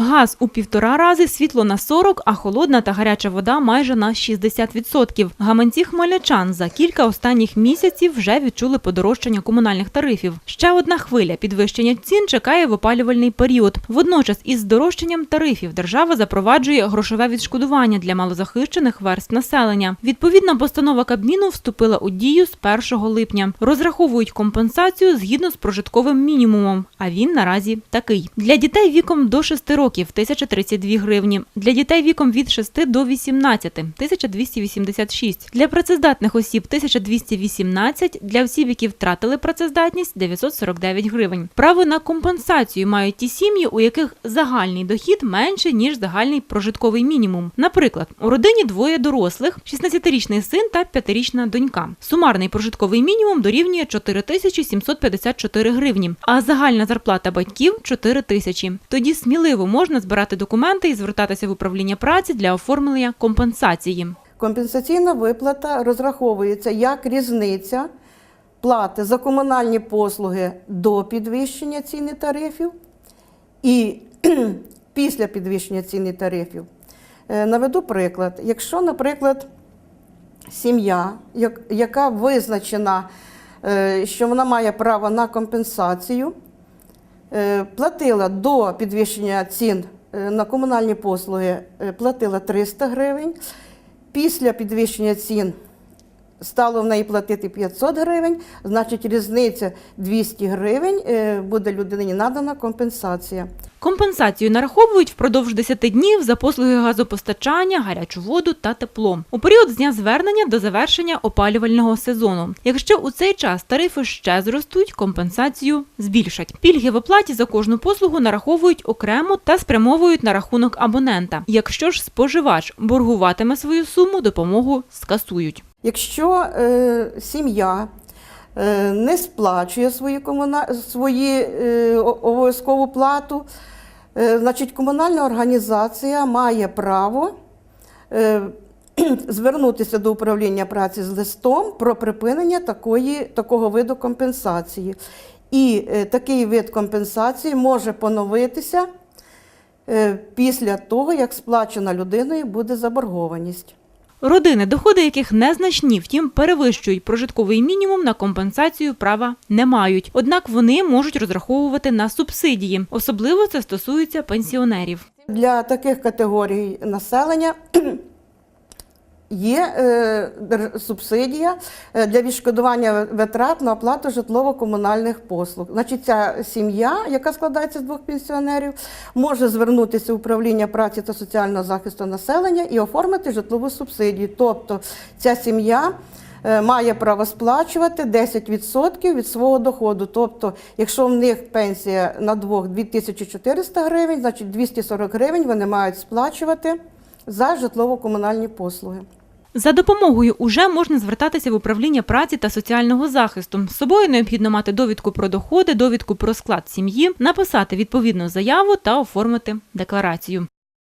Газ у півтора рази, світло на 40, а холодна та гаряча вода майже на 60%. Гаманці хмельничан за кілька останніх місяців вже відчули подорожчання комунальних тарифів. Ще одна хвиля підвищення цін чекає в опалювальний період. Водночас із здорожчанням тарифів держава запроваджує грошове відшкодування для малозахищених верств населення. Відповідна постанова Кабміну вступила у дію з 1 липня. Розраховують компенсацію згідно з прожитковим мінімумом, а він наразі такий. Для дітей віком до 6 років 1032 гривні, для дітей віком від 6 до 18 1286, для працездатних осіб 1218, для осіб, які втратили працездатність 949 гривень. Право на компенсацію мають ті сім'ї, у яких загальний дохід менше ніж загальний прожитковий мінімум. Наприклад, у родині двоє дорослих, 16-річний син та 5-річна донька. Сумарний прожитковий мінімум дорівнює 4754 гривні, а загальна зарплата батьків 4 тисячі. Тоді сміливо можна збирати документи і звертатися в управління праці для оформлення компенсації. Компенсаційна виплата розраховується як різниця плати за комунальні послуги до підвищення ціни тарифів і після підвищення ціни тарифів. Е, Наведу приклад. Якщо, наприклад, сім'я, яка визначена, е, що вона має право на компенсацію, платила до підвищення цін е, на комунальні послуги, е, платила 300 гривень. Після підвищення цін стало в неї платити 500 гривень, значить різниця 200 гривень е, буде людині надана компенсація. Компенсацію нараховують впродовж 10 днів за послуги газопостачання, гарячу воду та тепло у період з дня звернення до завершення опалювального сезону. Якщо у цей час тарифи ще зростуть, компенсацію збільшать. Пільги в оплаті за кожну послугу нараховують окремо та спрямовують на рахунок абонента. Якщо ж споживач боргуватиме свою суму, допомогу скасують. Якщо е, сім'я е, не сплачує свою, комуна... свої е, обов'язкову плату, е, значить комунальна організація має право е, звернутися до управління праці з листом про припинення такої, такого виду компенсації. І е, такий вид компенсації може поновитися е, після того, як сплачена людиною буде заборгованість. Родини, доходи яких незначні, втім перевищують прожитковий мінімум на компенсацію права не мають. Однак вони можуть розраховувати на субсидії. Особливо це стосується пенсіонерів. Для таких категорій населення є е, субсидія е, для відшкодування витрат на оплату житлово-комунальних послуг. Значить, ця сім'я, яка складається з двох пенсіонерів, може звернутися в управління праці та соціального захисту населення і оформити житлову субсидію. Тобто ця сім'я. е, Має право сплачувати 10% від свого доходу. Тобто, якщо в них пенсія на двох 2400 гривень, значить 240 гривень вони мають сплачувати за житлово-комунальні послуги. За допомогою уже можна звертатися в управління праці та соціального захисту. З собою необхідно мати довідку про доходи, довідку про склад сім'ї, написати відповідну заяву та оформити декларацію.